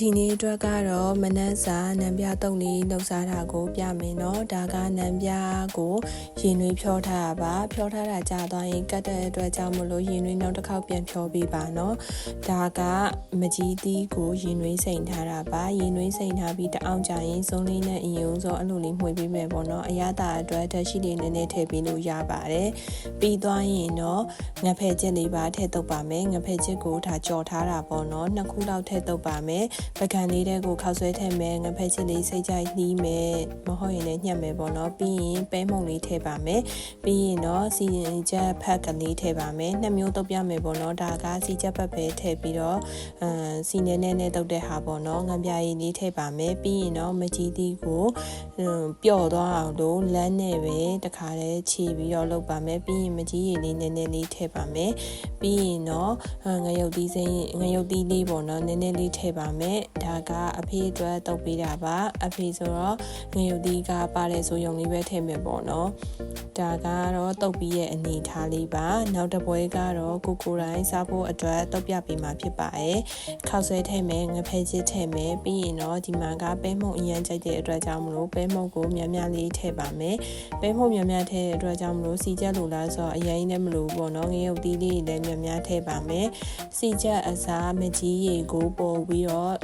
ဒီနေ့အတွက်ကတော့မနက်စာနံပြတုံလေးလှုပ်ရှားတာကို ပြမယ်နော်ဒါကနံပြကိုရင်နွေးဖြောထားတာပါဖြောထားတာကြာသွားရင်ကတ်တဲ့အတွက်ကြောင့်မလို့ရင်နွေးနောက်တစ်ခေါက်ပြန်ဖြောပေးပါနော်ဒါကမကြီးသီးကိုရင်နွေးစိန်ထားတာပါရင်နွေးစိန်ထားပြီးတအောင်ကြာရင်စုံလေးနဲ့အရင်ဦးဆုံးအဲ့လိုလေးမှွေပေးမယ်ပေါ့နော်အရသာအတွက်ဓာတ်ရှိလေးနည်းနည်းထည့်ပေးလို့ရပါတယ်ပြီးသွားရင်တော့ငဖယ်ချက်လေးပါထည့်တုပ်ပါမယ်ငဖယ်ချက်ကိုဒါကြော်ထားတာပေါ့နော်နှစ်ခုလောက်ထည့်တုပ်ပါမယ်ပကံလေးတဲ့ကိုခောက်ဆွဲထည့်မယ်ငဖက်ချစ်လေးစိတ်ကြိုက်နှီးမယ်မဟုတ်ရင်လည်းညှက်မယ်ပေါ့နော်ပြီးရင်ပဲမှုန်လေးထည့်ပါမယ်ပြီးရင်တော့စီရင်ချက်ဖက်ကလေးထည့်ပါမယ်နှစ်မျိုးတုပ်ပြမယ်ပေါ့နော်ဒါကစီချက်ဖက်ပဲထည့်ပြီးတော့အမ်စီနေနေနဲ့တုပ်တဲ့ဟာပေါ့နော်ငံပြရည်လေးထည့်ပါမယ်ပြီးရင်တော့မကြီးသီးကိုပျော့သွားအောင်လို့လမ်းနဲ့ပဲတခါတည်းခြေပြီးတော့လုပ်ပါမယ်ပြီးရင်မကြီးရည်လေးနည်းနည်းလေးထည့်ပါမယ်ပြီးရင်တော့ငရုတ်သီးစိမ်းငရုတ်သီးလေးပေါ့နော်နည်းနည်းလေးထည့်ပါမယ်ဒါကအဖေအတွက်တုပ်ပေးတာပါအဖေဆိုတော့ငရုတ်သီးကပါတယ်ဆိုရုံလေးပဲထည့်မယ်ပေါ့နော်ဒါကတော့တုပ်ပြီးရဲ့အနေထားလေးပါနောက်တစ်ပွဲကတော့ကိုကိုတိုင်းစားဖို့အတွက်တုပ်ပြပေးမှာဖြစ်ပါတယ်ခောက်ဆွဲထည့်မယ်ငဖဲချစ်ထည့်မယ်ပြီးရင်တော့ဒီမှာကပဲမှုန့်အရင်ကြိုက်တဲ့အတွက်ကြောင့်မလို့ပဲမှုန့်ကိုများများလေးထည့်ပါမယ်ပဲမှုန့်များများထည့်တဲ့အတွက်ကြောင့်မလို့စီချက်လိုလားဆိုတော့အရင်နဲ့မလို့ပေါ့နော်ငရုတ်သီးလေးလည်းများများထည့်ပါမယ်စီချက်အစားမကြီးရေကိုပို့ပြီးတော့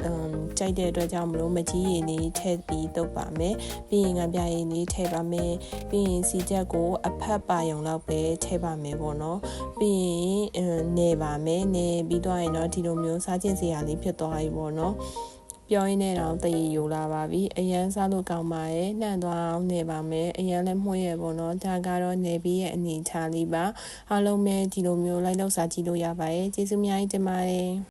အမ်ကြိုက်တဲ့အတွက်ကြောင့်မလို့မကြီးရည်လေးထည့်ပြီးတုပ်ပါမယ်ပြီးရင်ငပြရည်လေးထည့်ပါမယ်ပြီးရင်စီချက်ကိုအဖက်ပါယုံလောက်ပဲထည့်ပါမယ်ပေါ့နော်ပြီးရင်နေပါမယ်နေပြီးတော့ရင်တော့ဒီလိုမျိုးစားခြင်းစရာလေးဖြစ်သွားပြီပေါ့နော်ပြောရင်းနဲ့တော့တည်ယူလာပါပြီအရန်စားလို့ကောင်းပါရဲ့နှံ့သွားအောင်နေပါမယ်အရန်လည်းမှုရပေါ့နော်ဒါကတော့နေပြီးရဲ့အနေချာလေးပါအားလုံးပဲဒီလိုမျိုးလိုက်လောက်စားကြည့်လို့ရပါရဲ့ကျေးဇူးအများကြီးတင်ပါတယ်